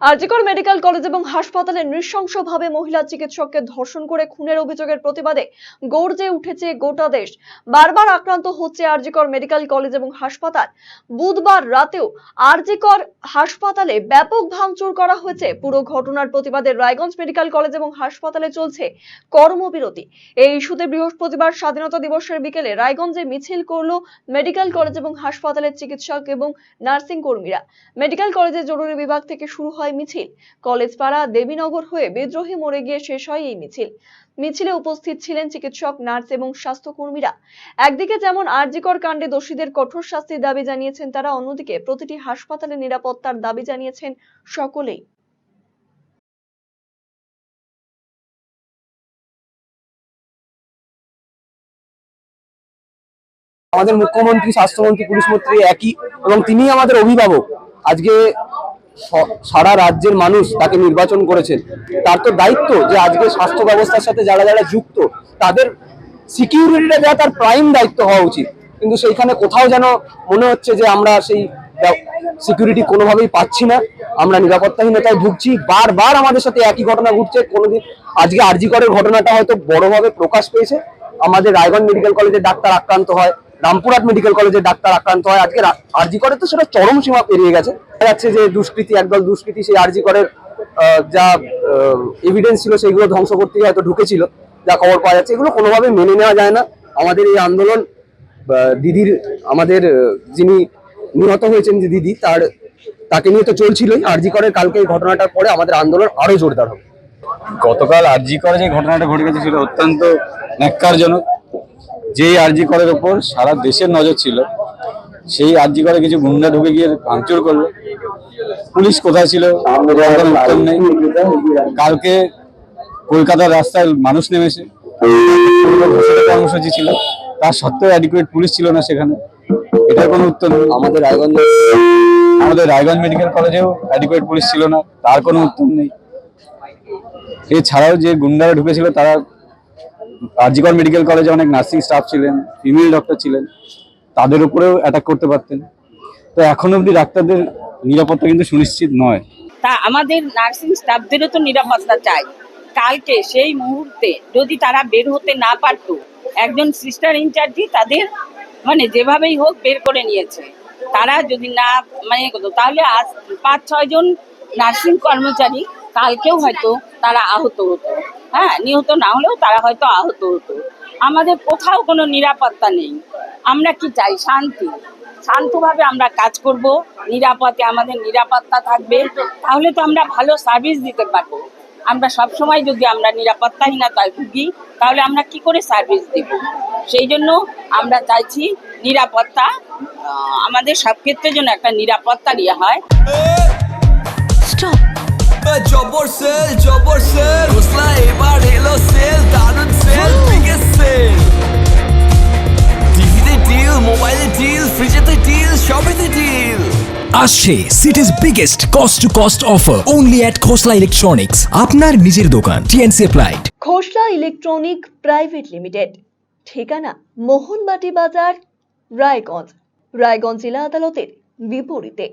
RG Kar medical college এবং হাসপাতালে নৃশংসভাবে মহিলা চিকিৎসককে ধর্ষণ করে খুনের অভিযোগের প্রতিবাদে গর্জে উঠেছে গোটা দেশ। বারবার আক্রান্ত হচ্ছে আরজিকর মেডিকেল কলেজ এবং হাসপাতাল। বুধবার রাতেও আরজিকর হাসপাতালে ব্যাপক ভাঙচুর করা হয়েছে। পুরো ঘটনার প্রতিবাদে রায়গঞ্জ মেডিকেল কলেজ এবং হাসপাতালে চলছে কর্মবিরতি। এই ইস্যুতে বৃহস্পতিবার স্বাধীনতা দিবসের বিকেলে রায়গঞ্জে মিছিল করল মেডিকেল কলেজ এবং হাসপাতালের চিকিৎসক এবং নার্সিং কর্মীরা। মেডিকেল কলেজের জরুরি বিভাগ থেকে শুরু হয় মিছিল। কলেজ পাড়া দেবীনগর হয়ে বিদ্রোহী মোড়ে গিয়ে শেষ হয় এই মিছিল। মিছিলে উপস্থিত ছিলেন চিকিৎসক, নার্স এবং স্বাস্থ্যকর্মীরা। একদিকে যেমন আরজিকর কাণ্ডে দোষীদের কঠোর শাস্তির দাবি জানিয়েছেন তারা, অন্যদিকে প্রতিটি হাসপাতালে নিরাপত্তার দাবি জানিয়েছেন সকলেই। আমাদের মুখ্যমন্ত্রী, স্বাস্থ্যমন্ত্রী, পুলিশ মন্ত্রী একই এবং তিনি আমাদের অভিভাবক। আজকে সারা রাজ্যের মানুষ তাকে নির্বাচন করেছেন। তার তো দায়িত্ব যে আজকে স্বাস্থ্য ব্যবস্থার সাথে যারা যারা যুক্ত, তাদের সিকিউরিটিটা দেওয়া তার প্রাইম দায়িত্ব হওয়া উচিত। কিন্তু সেইখানে কোথাও যেন মনে হচ্ছে যে আমরা সেই সিকিউরিটি কোনোভাবেই পাচ্ছি না। আমরা নিরাপত্তাহীনতায় ভুগছি। বারবার আমাদের সাথে একই ঘটনা ঘটছে। কোনোদিন আজকে আরজিকরের ঘটনাটা হয়তো বড়ভাবে প্রকাশ পেয়েছে। আমাদের রায়গঞ্জ মেডিকেল কলেজে ডাক্তার আক্রান্ত হয়। রামপুরহাট মেডিকেল কলেজে ডাক্তার আক্রান্ত হয়। আজকে আরজি করে তো সেটা চরম সীমা পেরিয়ে গেছে। দেখা যাচ্ছে যে দুষ্কৃতী, একদল দুষ্কৃতী সেই আরজি করের যা এভিডেন্স ছিল সেগুলো ধ্বংস করতে হয়তো ঢুকেছিল, যা খবর পাওয়া যাচ্ছে। এগুলো কোনোভাবে মেনে নেওয়া যায় না। আমাদের এই আন্দোলন দিদির, আমাদের যিনি নিহত হয়েছেন যে দিদি, তার, তাকে নিয়ে তো চলছিলই। আরজি করের কালকে এই ঘটনাটার পরে আমাদের আন্দোলন আরও জোরদার হবে। গতকাল আরজি করে যে ঘটনাটা ঘটে গেছে, সেটা অত্যন্ত ন্যাক্কারজনক। যেই আরজি করের ওপর সারা দেশের নজর ছিল সেই আরজি করে কিছু গুন্ডা ঢুকে গিয়ে ভাঙচুর করল। পুলিশ কোথায় ছিল? উত্তর নেই। কালকে কলকাতার রাস্তায় মানুষ নেমেছে। কর্মসূচি ছিল। তার সত্ত্বেও অ্যাডিকুয়েট পুলিশ ছিল না সেখানে। এটার কোনো উত্তর নেই। আমাদের রায়গঞ্জ আমাদের রায়গঞ্জ মেডিকেল কলেজেও অ্যাডিকুয়েট পুলিশ ছিল না। তার কোনো উত্তর নেই। এছাড়াও যে গুন্ডারা ঢুকেছিল তারা আরজিকর মেডিকেল কলেজে অনেক নার্সিং স্টাফ ছিলেন, ফিমেল ডক্টর ছিলেন, তাদের উপরেও অ্যাটাক করতে পারতেন। তো এখন অবধি ডাক্তারদের নিরাপত্তা কিন্তু সুনিশ্চিত নয়। তা আমাদের নার্সিং স্টাফদেরও তো নিরাপত্তা চাই। কালকে সেই মুহূর্তে যদি তারা বের হতে না পারতো, একজন সিস্টার ইনচার্জই তাদের মানে যেভাবেই হোক বের করে নিয়েছে। তারা যদি না মানে তাহলে আজ পাঁচ ছয়জন নার্সিং কর্মচারী কালকেও হয়তো তারা আহত হতো। হ্যাঁ নিহত না হলেও তারা হয়তো আহত হতো। আমাদের কোথাও কোনো নিরাপত্তা নেই। আমরা কি চাই? শান্তি। শান্তভাবে আমরা কাজ করব। নিরাপদে আমাদের নিরাপত্তা থাকবে। তাহলে তো আমরা ভালো সার্ভিস দিতে পারব। আমরা সব সময় যদি আমরা নিরাপত্তাহীনতায় ভুগি, তাহলে আমরা কি করে সার্ভিস দেব? সেই জন্য আমরা চাইছি নিরাপত্তা আমাদের সব ক্ষেত্রে যেন একটা নিরাপত্তা দেওয়া হয়। জবর সেল জবর সেল। হোসলা এবার এলো সেল দারুণ সেল বিগেস্ট সেল। টিভিতে ডিল মোবাইলে ডিল ফ্রিজেতে ডিল সবেতে ডিল আসছে city's biggest cost to cost offer only at Khosla electronics আপনার নিজের দোকান TnC applied Khosla electronic private limited ঠিকানা মোহনবাটি বাজার রায়গঞ্জ। রায়গঞ্জ জেলা আদালতের বিপরীতে।